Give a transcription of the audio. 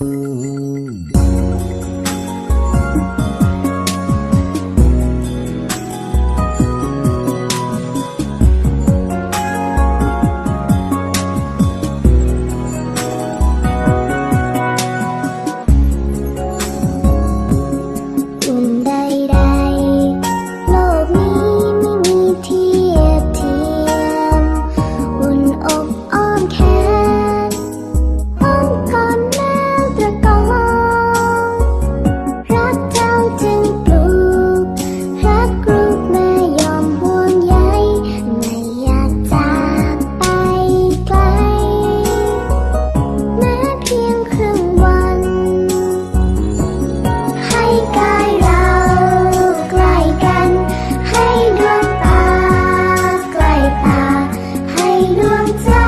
you sometimes